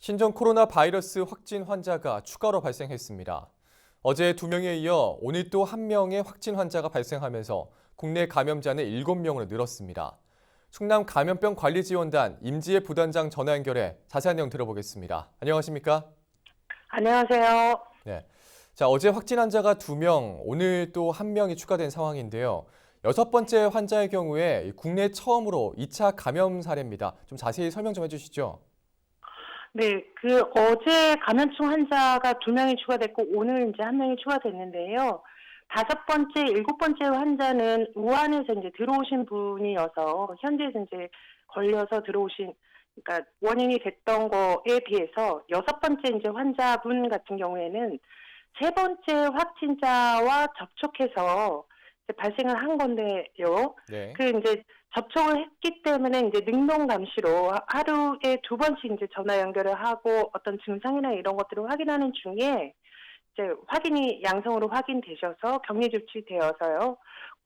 신종 코로나 바이러스 확진 환자가 추가로 발생했습니다. 어제 두 명에 이어 오늘 또한 명의 확진 환자가 발생하면서 국내 감염자는 7명으로 늘었습니다. 충남 감염병 관리 지원단 임지혜 부단장 전화 연결해 자세한 내용 들어보겠습니다. 안녕하십니까? 안녕하세요. 네. 자, 어제 확진 환자가 두 명, 오늘 또한 명이 추가된 상황인데요. 여섯 번째 환자의 경우에 국내 처음으로 2차 감염 사례입니다. 좀 자세히 설명 좀 해주시죠. 네, 그 어제 감염증 환자가 두 명이 추가됐고 오늘 이제 한 명이 추가됐는데요. 다섯 번째, 일곱 번째 환자는 우한에서 이제 들어오신 분이어서 현지에서 이제 걸려서 들어오신 그러니까 원인이 됐던 거에 비해서 여섯 번째 이제 환자분 같은 경우에는 세 번째 확진자와 접촉해서 발생을 한 건데요. 네. 그 이제 접촉을 했기 때문에 이제 능동 감시로 하- 하루에 두 번씩 이제 전화 연결을 하고 어떤 증상이나 이런 것들을 확인하는 중에 이제 확인이 양성으로 확인되셔서 격리 조치되어서요.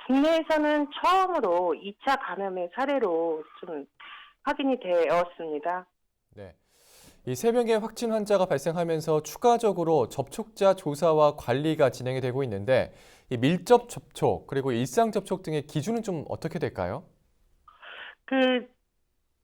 국내에서는 처음으로 2차 감염의 사례로 좀 확인이 되었습니다. 네. 이세 명의 확진 환자가 발생하면서 추가적으로 접촉자 조사와 관리가 진행이 되고 있는데 이 밀접 접촉 그리고 일상 접촉 등의 기준은 좀 어떻게 될까요? 그,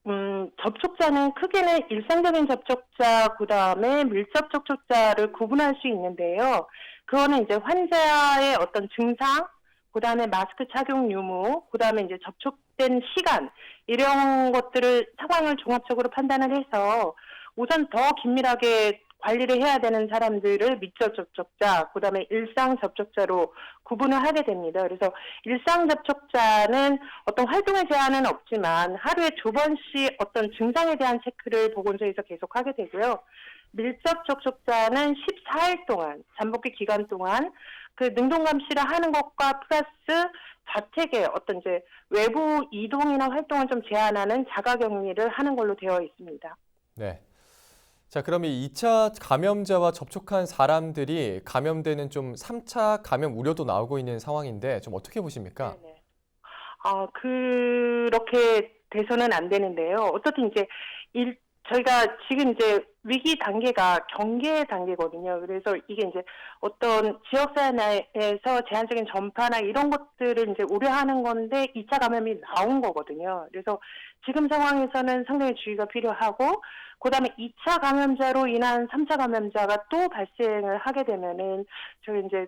음, 접촉자는 크게는 일상적인 접촉자, 그 다음에 밀접 접촉자를 구분할 수 있는데요. 그거는 이제 환자의 어떤 증상, 그 다음에 마스크 착용 유무, 그 다음에 이제 접촉된 시간, 이런 것들을 상황을 종합적으로 판단을 해서 우선 더 긴밀하게 관리를 해야 되는 사람들을 밀접 접촉자, 그 다음에 일상 접촉자로 구분을 하게 됩니다. 그래서 일상 접촉자는 어떤 활동에 제한은 없지만 하루에 두 번씩 어떤 증상에 대한 체크를 보건소에서 계속 하게 되고요. 밀접 접촉자는 14일 동안, 잠복기 기간 동안 그 능동 감시를 하는 것과 플러스 자택에 어떤 이제 외부 이동이나 활동을 좀 제한하는 자가 격리를 하는 걸로 되어 있습니다. 네. 자, 그럼 이 2차 감염자와 접촉한 사람들이 감염되는 좀 3차 감염 우려도 나오고 있는 상황인데 좀 어떻게 보십니까? 네네. 아, 그렇게 돼서는 안 되는데요. 어쨌든 이제 일, 저희가 지금 이제 위기 단계가 경계 단계거든요. 그래서 이게 이제 어떤 지역사회 내에서 제한적인 전파나 이런 것들을 이제 우려하는 건데 2차 감염이 나온 거거든요. 그래서 지금 상황에서는 상당히 주의가 필요하고 그다음에 2차 감염자로 인한 3차 감염자가 또 발생을 하게 되면은 저희 이제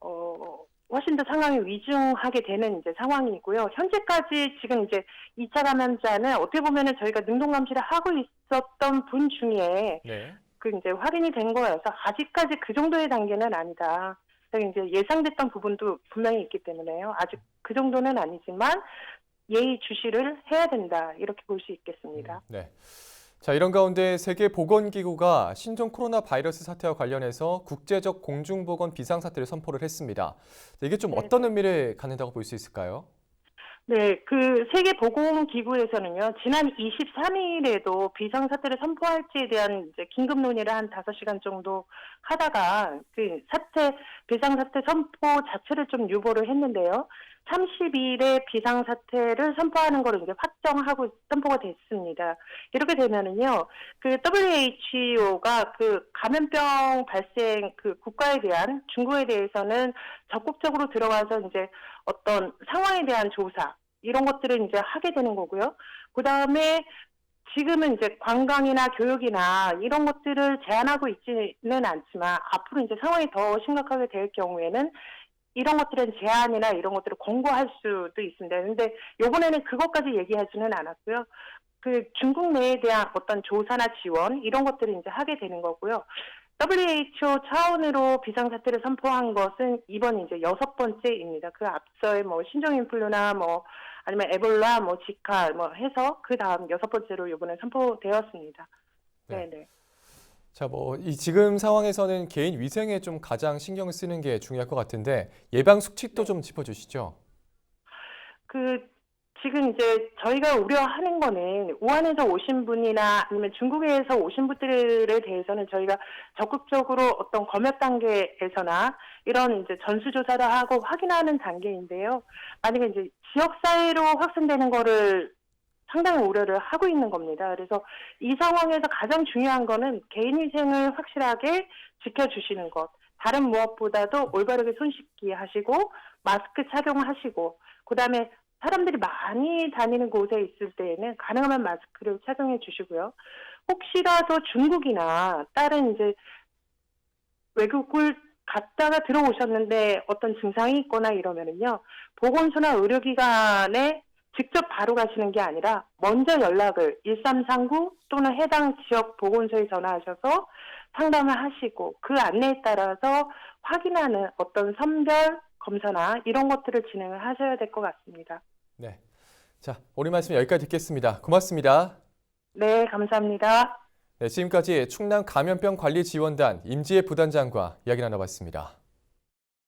어 훨씬 더 상황이 위중하게 되는 이제 상황이고요. 현재까지 지금 이제 2차 감염자는 어떻게 보면은 저희가 능동 감시를 하고 있었던 분 중에 네. 그 이제 확인이 된 거여서 아직까지 그 정도의 단계는 아니다. 이제 예상됐던 부분도 분명히 있기 때문에요. 아직 그 정도는 아니지만 예의 주시를 해야 된다. 이렇게 볼 수 있겠습니다. 네. 자, 이런 가운데 세계보건기구가 신종 코로나 바이러스 사태와 관련해서 국제적 공중보건 비상사태를 선포를 했습니다. 이게 좀 네네. 어떤 의미를 갖는다고 볼 수 있을까요? 네, 그 세계보건기구에서는요, 지난 23일에도 비상사태를 선포할지에 대한 이제 긴급 논의를 한 5시간 정도 하다가 그 사태, 비상사태 선포 자체를 좀 유보를 했는데요. 30일에 비상사태를 선포하는 거로 이제 확정하고 선포가 됐습니다. 이렇게 되면은요, 그 WHO가 그 감염병 발생 그 국가에 대한 중국에 대해서는 적극적으로 들어가서 이제 어떤 상황에 대한 조사 이런 것들을 이제 하게 되는 거고요. 그 다음에 지금은 이제 관광이나 교육이나 이런 것들을 제한하고 있지는 않지만 앞으로 이제 상황이 더 심각하게 될 경우에는 이런 것들은 제한이나 이런 것들을 권고할 수도 있습니다. 근데 요번에는 그것까지 얘기하지는 않았고요. 그 중국 내에 대한 어떤 조사나 지원 이런 것들을 이제 하게 되는 거고요. WHO 차원으로 비상사태를 선포한 것은 이번 이제 여섯 번째입니다. 그 앞서의 뭐 신종인플루나 뭐 아니면 에볼라, 뭐 지카 뭐 해서 그 다음 여섯 번째로 이번에 선포되었습니다. 네. 네, 네. 자, 뭐, 이 지금 상황에서는 개인 위생에 좀 가장 신경을 쓰는 게 중요할 것 같은데 예방 수칙도 좀 짚어주시죠. 그 지금 이제 저희가 우려하는 거는 우한에서 오신 분이나 아니면 중국에서 오신 분들에 대해서는 저희가 적극적으로 어떤 검역 단계에서나 이런 이제 전수조사를 하고 확인하는 단계인데요. 만약에 이제 지역 사회로 확산되는 거를 상당히 우려를 하고 있는 겁니다. 그래서 이 상황에서 가장 중요한 거는 개인위생을 확실하게 지켜주시는 것. 다른 무엇보다도 올바르게 손 씻기 하시고 마스크 착용하시고 그 다음에 사람들이 많이 다니는 곳에 있을 때에는 가능하면 마스크를 착용해 주시고요. 혹시라도 중국이나 다른 이제 외국을 갔다가 들어오셨는데 어떤 증상이 있거나 이러면은요, 보건소나 의료기관에 직접 바로 가시는 게 아니라 먼저 연락을 1339 또는 해당 지역 보건소에 전화하셔서 상담을 하시고 그 안내에 따라서 확인하는 어떤 선별 검사나 이런 것들을 진행을 하셔야 될 것 같습니다. 네. 자, 오늘 말씀 여기까지 듣겠습니다. 고맙습니다. 네, 감사합니다. 네, 지금까지 충남 감염병 관리 지원단 임지혜 부단장과 이야기 나눠봤습니다.